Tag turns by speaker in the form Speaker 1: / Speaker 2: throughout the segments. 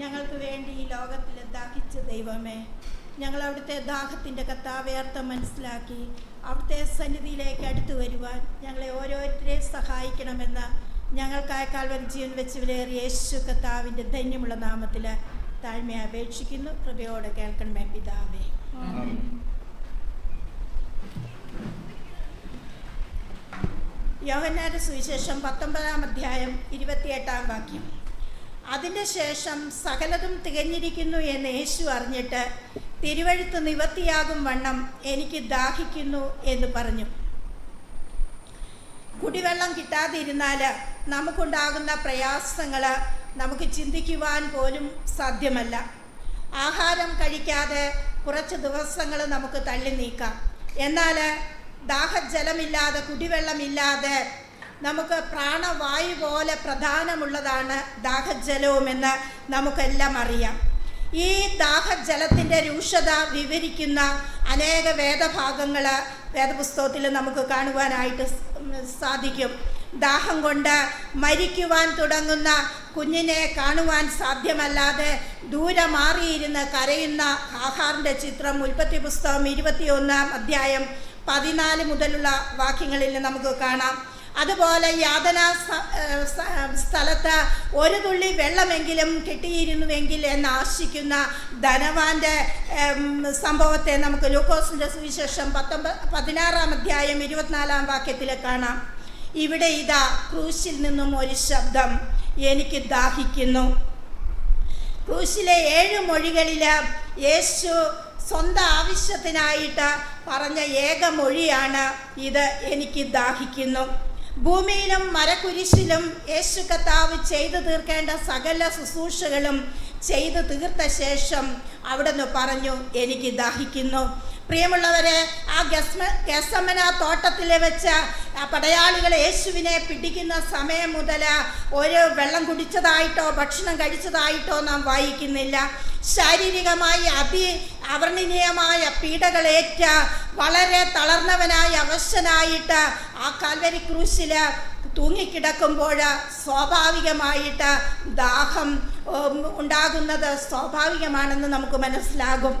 Speaker 1: ഞങ്ങൾക്ക് വേണ്ടി ഈ ലോകത്തിൽ ദാഹിച്ച ദൈവമേ ഞങ്ങൾ അവിടുത്തെ ദാഹത്തിന്റെ കത്താവേർത്തം മനസ്സിലാക്കി അവിടുത്തെ സന്നിധിയിലേക്ക് അടുത്തു വരുവാൻ ഞങ്ങളെ ഓരോരുത്തരെയും സഹായിക്കണമെന്ന് ഞങ്ങൾക്കായ കാൽവരി ജീവൻ വെച്ച് വിലയേറിയ യേശു കത്താവിന്റെ ധന്യമുള്ള നാമത്തിൽ താഴ്മയെ അപേക്ഷിക്കുന്നു. കൃപയോടെ കേൾക്കണമേ പിതാവേ. യോഹന്നാരുടെ സുവിശേഷം പത്തൊമ്പതാം അധ്യായം ഇരുപത്തിയെട്ടാം വാക്യം. അതിന്റെ ശേഷം സകലതും തികഞ്ഞിരിക്കുന്നു എന്ന് യേശു അറിഞ്ഞിട്ട് തിരുവഴുത്ത് നിവർത്തിയാകും വണ്ണം എനിക്ക് ദാഹിക്കുന്നു എന്ന് പറഞ്ഞു. കുടിവെള്ളം കിട്ടാതിരുന്നാൽ നമുക്കുണ്ടാകുന്ന പ്രയാസങ്ങൾ നമുക്ക് ചിന്തിക്കുവാൻ പോലും സാധ്യമല്ല. ആഹാരം കഴിക്കാതെ കുറച്ച് ദിവസങ്ങൾ നമുക്ക് തള്ളി നീക്കാം. എന്നാൽ ദാഹജലമില്ലാതെ കുടിവെള്ളമില്ലാതെ നമുക്ക് പ്രാണവായു പോലെ പ്രധാനമുള്ളതാണ് ദാഹജലവുമെന്ന് നമുക്കെല്ലാം അറിയാം. ഈ ദാഹജലത്തിന്റെ രൂക്ഷത വിവരിക്കുന്ന അനേക വേദഭാഗങ്ങൾ വേദപുസ്തകത്തിൽ നമുക്ക് കാണുവാനായിട്ട് സാധിക്കും. ദാഹം കൊണ്ട് മരിക്കുവാൻ തുടങ്ങുന്ന കുഞ്ഞിനെ കാണുവാൻ സാധ്യമല്ലാതെ ദൂരെ മാറിയിരുന്ന് കരയുന്ന ആഹാറിന്റെ ചിത്രം ഉൽപ്പത്തി പുസ്തകം ഇരുപത്തിയൊന്നാം അധ്യായം പതിനാല് മുതലുള്ള വാക്യങ്ങളിൽ നമുക്ക് കാണാം. അതുപോലെ യാതന സ്ഥലത്ത് ഒരു തുള്ളി വെള്ളമെങ്കിലും കിട്ടിയിരുന്നുവെങ്കിൽ എന്ന് ആശിക്കുന്ന ധനവാന്റെ സംഭവത്തെ നമുക്ക് ലൂക്കോസിന്റെ സുവിശേഷം പത്തൊമ്പത് പതിനാറാം അധ്യായം ഇരുപത്തിനാലാം വാക്യത്തിൽ കാണാം. ഇവിടെ ഇതാ ക്രൂശിൽ നിന്നും ഒരു ശബ്ദം എനിക്ക് ദാഹിക്കുന്നു. ക്രൂശിലെ ഏഴ് മൊഴികളിൽ യേശു സ്വന്തം ആവശ്യത്തിനായിട്ട് പറഞ്ഞ ഏക മൊഴിയാണ് ഇത് എനിക്ക് ദാഹിക്കുന്നു. ഭൂമിയിലും മരക്കുരിശിലും യേശു കർത്താവ് ചെയ്തു തീർക്കേണ്ട സകല ശുശ്രൂഷകളും ചെയ്തു തീർത്ത ശേഷം അവിടുന്ന് പറഞ്ഞു എനിക്ക് ദാഹിക്കുന്നു. പ്രിയമുള്ളവരെ ആ ഗസ്മ ഗസമന തോട്ടത്തിൽ വെച്ച പടയാളികൾ യേശുവിനെ പിടിക്കുന്ന സമയം മുതൽ ഒരു വെള്ളം കുടിച്ചതായിട്ടോ ഭക്ഷണം കഴിച്ചതായിട്ടോ നാം വായിക്കുന്നില്ല. ശാരീരികമായി അതി അവർണനീയമായ പീഡകളേറ്റ വളരെ തളർന്നവനായി അവശനായിട്ട് ആ കാൽവരി ക്രൂശിൽ തൂങ്ങിക്കിടക്കുമ്പോൾ സ്വാഭാവികമായിട്ട് ദാഹം ഉണ്ടാകുന്നത് സ്വാഭാവികമാണെന്ന് നമുക്ക് മനസ്സിലാകും.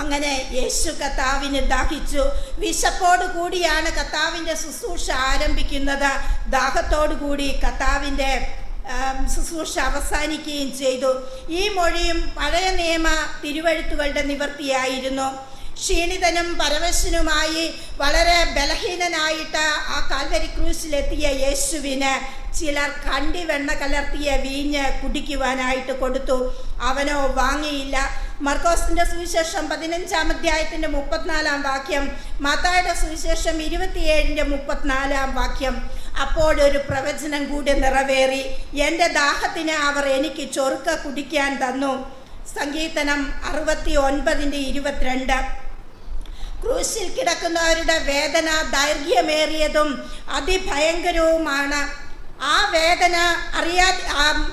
Speaker 1: അങ്ങനെ യേശു കത്താവിന് ദാഹിച്ചു. വിശപ്പോട് കൂടിയാണ് കത്താവിന്റെ ശുശ്രൂഷ ആരംഭിക്കുന്നത്. ദാഹത്തോടു കൂടി കത്താവിന്റെ ശുശ്രൂഷ അവസാനിക്കുകയും ചെയ്തു. ഈ മൊഴിയും പഴയ നിയമ തിരുവഴുത്തുകളുടെ നിവൃത്തിയായിരുന്നു. ക്ഷീണിതനും പരവശനുമായി വളരെ ബലഹീനനായിട്ട് ആ കാൽവരി ക്രൂസിലെത്തിയ യേശുവിന് ചിലർ കണ്ടി വെണ്ണ കലർത്തിയ വീഞ്ഞ് കുടിക്കുവാനായിട്ട് കൊടുത്തു. അവനോ വാങ്ങിയില്ല. മർക്കോസിന്റെ സുവിശേഷം പതിനഞ്ചാം അധ്യായത്തിന്റെ മുപ്പത്തിനാലാം വാക്യം മാതായുടെ സുവിശേഷം ഇരുപത്തിയേഴിന്റെ മുപ്പത്തിനാലാം വാക്യം. അപ്പോഴൊരു പ്രവചനം കൂടി നിറവേറി എന്റെ ദാഹത്തിന് അവർ എനിക്ക് ചൊറുക്ക കുടിക്കാൻ തന്നു. സങ്കീർത്തനം അറുപത്തി ഒൻപതിന്റെ ഇരുപത്തിരണ്ട്. ക്രൂശിൽ കിടക്കുന്നവരുടെ വേദന ദൈർഘ്യമേറിയതും അതിഭയങ്കരവുമാണ്. ആ വേദന അറിയാ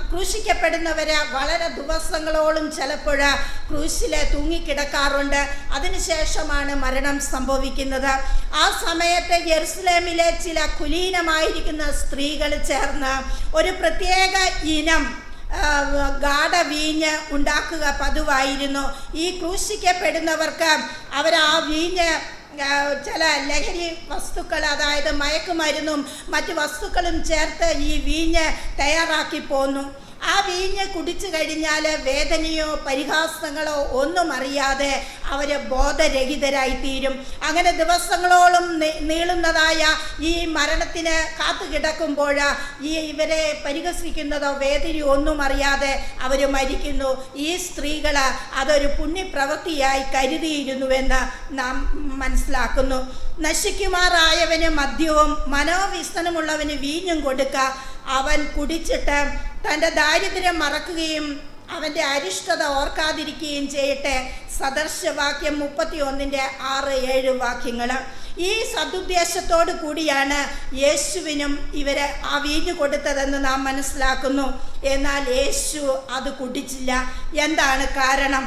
Speaker 1: ക്രൂശിക്കപ്പെടുന്നവര് വളരെ ദിവസങ്ങളോളം ചിലപ്പോൾ ക്രൂശിൽ തൂങ്ങിക്കിടക്കാറുണ്ട്. അതിനുശേഷമാണ് മരണം സംഭവിക്കുന്നത്. ആ സമയത്ത് ജെറുസലേമിലെ ചില കുലീനമായിരിക്കുന്ന സ്ത്രീകൾ ചേർന്ന് ഒരു പ്രത്യേക ഇനം ഗാഢ വീഞ്ഞ് ഉണ്ടാക്കുക പതിവായിരുന്നു. ഈ ക്രൂശിക്കപ്പെടുന്നവർക്ക് അവർ ആ വീഞ്ഞ് ചില ലഹരി വസ്തുക്കൾ അതായത് മയക്കുമരുന്നും മറ്റ് വസ്തുക്കളും ചേർത്ത് ഈ വീഞ്ഞ് തയ്യാറാക്കി പോന്നു. ആ വീഞ്ഞ് കുടിച്ചു കഴിഞ്ഞാൽ വേദനയോ പരിഹാസങ്ങളോ ഒന്നും അറിയാതെ അവർ ബോധരഹിതരായിത്തീരും. അങ്ങനെ ദിവസങ്ങളോളം നീളുന്നതായ ഈ മരണത്തിന് കാത്തു കിടക്കുമ്പോൾ ഈ ഇവരെ പരിഹസിക്കുന്നതോ വേദനയോ ഒന്നും അറിയാതെ അവർ മരിക്കുന്നു. ഈ സ്ത്രീകൾ അതൊരു പുണ്യപ്രവൃത്തിയായി കരുതിയിരുന്നുവെന്ന് നാം മനസ്സിലാക്കുന്നു. നശിക്കുമാറായവന് മദ്യവും മനോവിസ്തനമുള്ളവന് വീഞ്ഞും കൊടുക്ക. അവൻ കുടിച്ചിട്ട് തന്റെ ദാരിദ്ര്യം മറക്കുകയും അവന്റെ അരിഷ്ടത ഓർക്കാതിരിക്കുകയും ചെയ്യട്ടെ. സദർശവാക്യം മുപ്പത്തി ഒന്നിന്റെ ആറ് ഏഴ് വാക്യങ്ങൾ ഈ സതുദ്ദേശത്തോടു കൂടിയാണ് യേശുവിനും ഇവരെ ആ വീഞ്ഞു കൊടുത്തതെന്ന് നാം മനസ്സിലാക്കുന്നു. എന്നാൽ യേശു അത് കുടിച്ചില്ല. എന്താണ് കാരണം?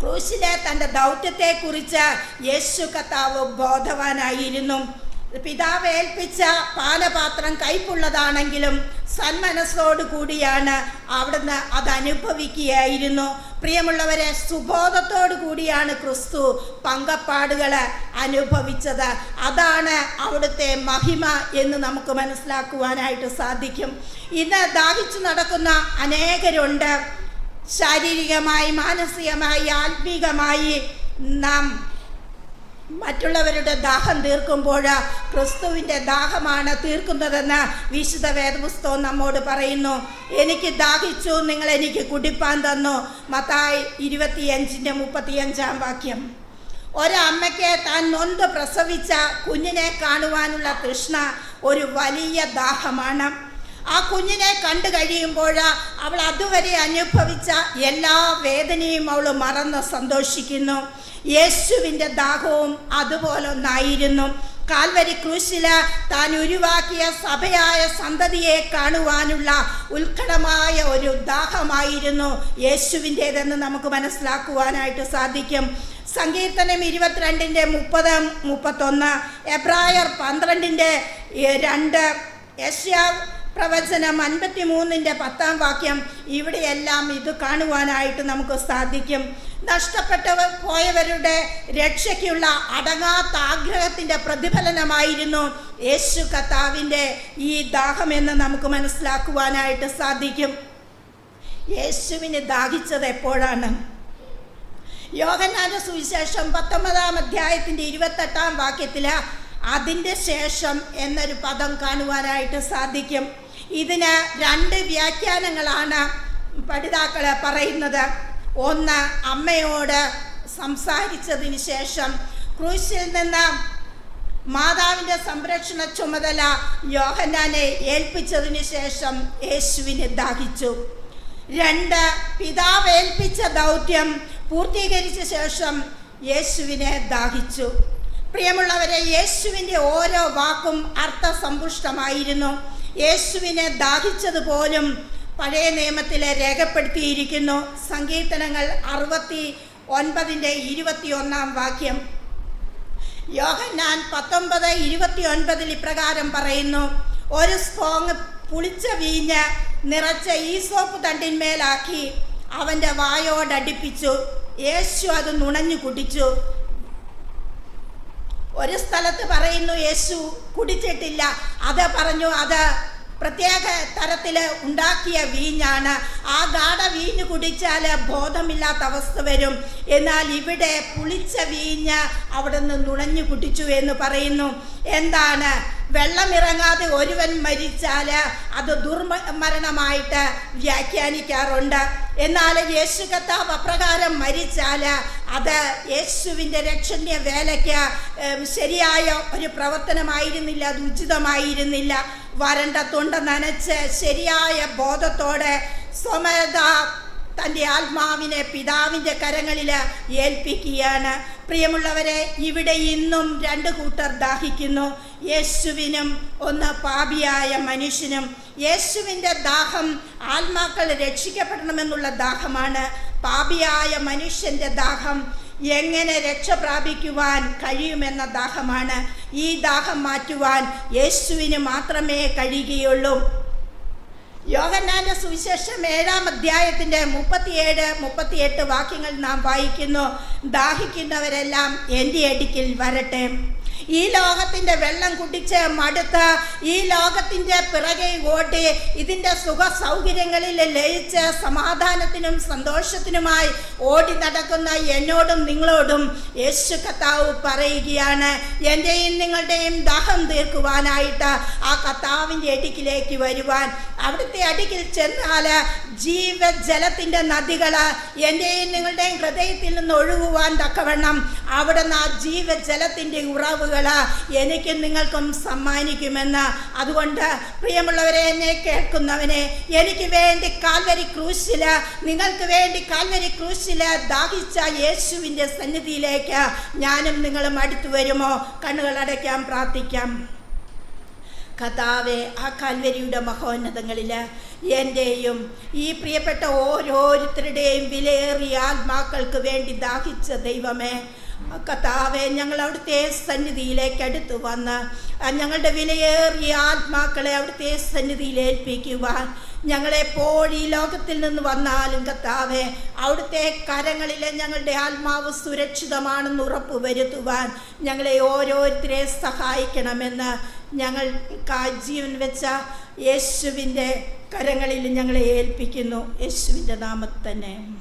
Speaker 1: ക്രൂശിലെ തന്റെ ദൗത്യത്തെക്കുറിച്ച് യേശു കത്താവ് ബോധവാനായിരുന്നു. പിതാവ് ഏൽപ്പിച്ച പാനപാത്രം കയ്പുള്ളതാണെങ്കിലും സന്മനസ്സോടു കൂടിയാണ് അവിടുന്ന് അത് അനുഭവിക്കുകയായിരുന്നു. പ്രിയമുള്ളവരെ സുബോധത്തോടു കൂടിയാണ് ക്രിസ്തു പങ്കപ്പാടുകൾ അനുഭവിച്ചത്. അതാണ് അവിടുത്തെ മഹിമ എന്ന് നമുക്ക് മനസ്സിലാക്കുവാനായിട്ട് സാധിക്കും. ഇന്ന് ദാഹിച്ചു നടക്കുന്ന അനേകരുണ്ട്. ശാരീരികമായി മാനസികമായി ആത്മീകമായി നാം മറ്റുള്ളവരുടെ ദാഹം തീർക്കുമ്പോൾ ക്രിസ്തുവിന്റെ ദാഹമാണ് തീർക്കുന്നതെന്ന് വിശുദ്ധ വേദപുസ്തകം നമ്മോട് പറയുന്നു. എനിക്ക് ദാഹിച്ചു നിങ്ങൾ എനിക്ക് കുടിപ്പാൻ തന്നു. മത്തായി ഇരുപത്തിയഞ്ചിന്റെ മുപ്പത്തിയഞ്ചാം വാക്യം. ഒരമ്മയ്ക്ക് താൻ നൊന്ത് പ്രസവിച്ച കുഞ്ഞിനെ കാണുവാനുള്ള തൃഷ്ണ ഒരു വലിയ ദാഹമാണ്. ആ കുഞ്ഞിനെ കണ്ടു കഴിയുമ്പോൾ അവൾ അതുവരെ അനുഭവിച്ച എല്ലാ വേദനയും അവൾ മറന്ന് സന്തോഷിക്കുന്നു. യേശുവിന്റെ ദാഹവും അതുപോലൊന്നായിരുന്നു. കാൽവരി ക്രൂശിൽ താൻ ഉരുവാക്കിയ സഭയായ സന്തതിയെ കാണുവാനുള്ള ഉത്കടമായ ഒരു ദാഹമായിരുന്നു യേശുവിന്റേതെന്ന് നമുക്ക് മനസ്സിലാക്കുവാനായിട്ട് സാധിക്കും. സങ്കീർത്തനം ഇരുപത്തിരണ്ടിന്റെ മുപ്പത് മുപ്പത്തൊന്ന് എബ്രായർ പന്ത്രണ്ടിന്റെ രണ്ട് യശ്യാ പ്രവചനം അൻപത്തി മൂന്നിന്റെ പത്താം വാക്യം. ഇവിടെയെല്ലാം ഇത് കാണുവാനായിട്ട് നമുക്ക് സാധിക്കും. നഷ്ടപ്പെട്ടവർ പോയവരുടെ രക്ഷയ്ക്കുള്ള അടങ്ങാത്ത ആഗ്രഹത്തിന്റെ പ്രതിഫലനമായിരുന്നു യേശു കർത്താവിന്റെ ഈ ദാഹമെന്ന് നമുക്ക് മനസ്സിലാക്കുവാനായിട്ട് സാധിക്കും. യേശുവിന് ദാഹിച്ചത് എപ്പോഴാണ്? യോഗനാഥ സുവിശേഷം പത്തൊമ്പതാം അധ്യായത്തിന്റെ ഇരുപത്തെട്ടാം വാക്യത്തിൽ അതിന്റെ ശേഷം എന്നൊരു പദം കാണുവാനായിട്ട് സാധിക്കും. ഇതിന് രണ്ട് വ്യാഖ്യാനങ്ങളാണ് പഠിതാക്കൾ പറയുന്നത്. ഒന്ന് അമ്മയോട് സംസാരിച്ചതിന് ശേഷം ക്രൂശിൽ നിന്ന് മാതാവിന്റെ സംരക്ഷണ ചുമതല യോഹന്നാനെ ഏൽപ്പിച്ചതിന് ശേഷം യേശുവിനെ ദാഹിച്ചു. രണ്ട് പിതാവ് ഏൽപ്പിച്ച ദൗത്യം പൂർത്തീകരിച്ച ശേഷം യേശുവിനെ ദാഹിച്ചു. പ്രിയമുള്ളവരെ യേശുവിന്റെ ഓരോ വാക്കും അർത്ഥസമ്പുഷ്ടമായിരുന്നു. യേശുവിനെ ദാഹിച്ചതുപോലും പഴയ നിയമത്തിൽ രേഖപ്പെടുത്തിയിരിക്കുന്നു. സങ്കീർത്തനങ്ങൾ അറുപത്തി ഒൻപതിന്റെ ഇരുപത്തിയൊന്നാം വാക്യം. യോഹന്നാൻ പത്തൊമ്പത് ഇരുപത്തി ഒൻപതിൽ ഇപ്രകാരം പറയുന്നു ഒരു സ്പോങ് പുളിച്ച വീഞ്ഞ് നിറച്ച ഈസോപ്പ് തണ്ടിന്മേലാക്കി അവന്റെ വായോടടിപ്പിച്ചു. യേശു അത് നുണഞ്ഞു കുടിച്ചു. ഒരു സ്ഥലത്ത് പറയുന്നു യേശു കുടിച്ചിട്ടില്ല. അത് പറഞ്ഞു അത് പ്രത്യേക തരത്തിൽ ഉണ്ടാക്കിയ വീഞ്ഞാണ്. ആ ഗാഢ വീഞ്ഞ് കുടിച്ചാൽ ബോധമില്ലാത്ത അവസ്ഥ വരും. എന്നാൽ ഇവിടെ പുളിച്ച വീഞ്ഞ് അവിടെ നിന്ന് നുണഞ്ഞു കുടിച്ചു എന്ന് പറയുന്നു. എന്താണ്? വെള്ളമിറങ്ങാതെ ഒരുവൻ മരിച്ചാൽ അത് ദുർമരണമായിട്ട് വ്യാഖ്യാനിക്കാറുണ്ട്. എന്നാൽ യേശു കത്താവ് അപ്രകാരം മരിച്ചാൽ അത് യേശുവിന്റെ രക്ഷണ്യ വേലയ്ക്ക് ശരിയായ ഒരു പ്രവർത്തനമായിരുന്നില്ല അത് ഉചിതമായിരുന്നില്ല. വരണ്ട തൊണ്ട നനച്ച് ശരിയായ ബോധത്തോടെ സ്വമത തന്റെ ആത്മാവിനെ പിതാവിന്റെ കരങ്ങളിൽ ഏൽപ്പിക്കുകയാണ്. പ്രിയമുള്ളവരെ ഇവിടെ ഇന്നും രണ്ട് കൂട്ടർ ദാഹിക്കുന്നു. യേശുവിനും ഒന്ന് പാപിയായ മനുഷ്യനും. യേശുവിന്റെ ദാഹം ആത്മാക്കൾ രക്ഷിക്കപ്പെടണമെന്നുള്ള ദാഹമാണ്. പാപിയായ മനുഷ്യന്റെ ദാഹം എങ്ങനെ രക്ഷ പ്രാപിക്കുവാൻ കഴിയുമെന്ന ദാഹമാണ്. ഈ ദാഹം മാറ്റുവാൻ യേശുവിന് മാത്രമേ കഴിയുകയുള്ളൂ. യോഹന്നാന്റെ സുവിശേഷം ഏഴാം അധ്യായത്തിന്റെ മുപ്പത്തിയേഴ് മുപ്പത്തിയെട്ട് വാക്യങ്ങൾ നാം വായിക്കുന്നു. ദാഹിക്കുന്നവരെല്ലാം എന്റെ അടുക്കിൽ വരട്ടെ. ഈ ലോകത്തിന്റെ വെള്ളം കുടിച്ച് മടുത്ത് ഈ ലോകത്തിന്റെ പിറകെ ഓടി ഇതിന്റെ സുഖ സൗകര്യങ്ങളിൽ ലയിച്ച് സമാധാനത്തിനും സന്തോഷത്തിനുമായി ഓടി നടക്കുന്ന എന്നോടും നിങ്ങളോടും യേശു കത്താവ് പറയുകയാണ് എന്റെയും നിങ്ങളുടെയും ദാഹം തീർക്കുവാനായിട്ട് ആ കത്താവിന്റെ അടുക്കിലേക്ക് വരുവാൻ അവിടുത്തെ അടുക്കിൽ ചെന്നാൽ ജീവജലത്തിന്റെ നദികൾ എന്റെയും നിങ്ങളുടെയും ഹൃദയത്തിൽ നിന്ന് ഒഴുകുവാൻ തക്കവണ്ണം അവിടുന്ന് ആ ജീവജലത്തിന്റെ ഉറവുകൾ എനിക്കും നിങ്ങൾക്കും സമ്മാനിക്കുമെന്ന്. അതുകൊണ്ട് പ്രിയമുള്ളവരെ എന്നെ കേൾക്കുന്നവനെ എനിക്ക് വേണ്ടി കാൽവരി ക്രൂശിൽ നിങ്ങൾക്ക് വേണ്ടി കാൽവരി ക്രൂശിൽ ദാഹിച്ച യേശുവിന്റെ സന്നിധിയിലേക്ക് ഞാനും നിങ്ങളും അടുത്തു വരുമോ? കണ്ണുകൾ അടയ്ക്കാം പ്രാർത്ഥിക്കാം. കഥാവെ ആ കാൽവരിയുടെ മഹോന്നതങ്ങളിൽ എന്റെയും ഈ പ്രിയപ്പെട്ട ഓരോരുത്തരുടെയും വിലയേറിയ ആത്മാക്കൾക്ക് വേണ്ടി ദാഹിച്ച ദൈവമേ കഥാവെ ഞങ്ങൾ അവിടുത്തെ സന്നിധിയിലേക്ക് അടുത്തു വന്ന് ഞങ്ങളുടെ വിലയേറിയ ആത്മാക്കളെ അവിടുത്തെ സന്നിധിയിൽ ഏൽപ്പിക്കുവാൻ ഞങ്ങളെപ്പോൾ ഈ ലോകത്തിൽ നിന്ന് വന്നാലും കത്താവെ അവിടുത്തെ കരങ്ങളിലെ ഞങ്ങളുടെ ആത്മാവ് സുരക്ഷിതമാണെന്ന് ഉറപ്പ് വരുത്തുവാൻ ഞങ്ങളെ ഓരോരുത്തരെ സഹായിക്കണമെന്ന് ഞങ്ങൾ കാജീവൻ വെച്ച യേശുവിന്റെ കരങ്ങളിൽ ഞങ്ങളെ ഏൽപ്പിക്കുന്നു യേശുവിന്റെ
Speaker 2: നാമത്തന്നെ.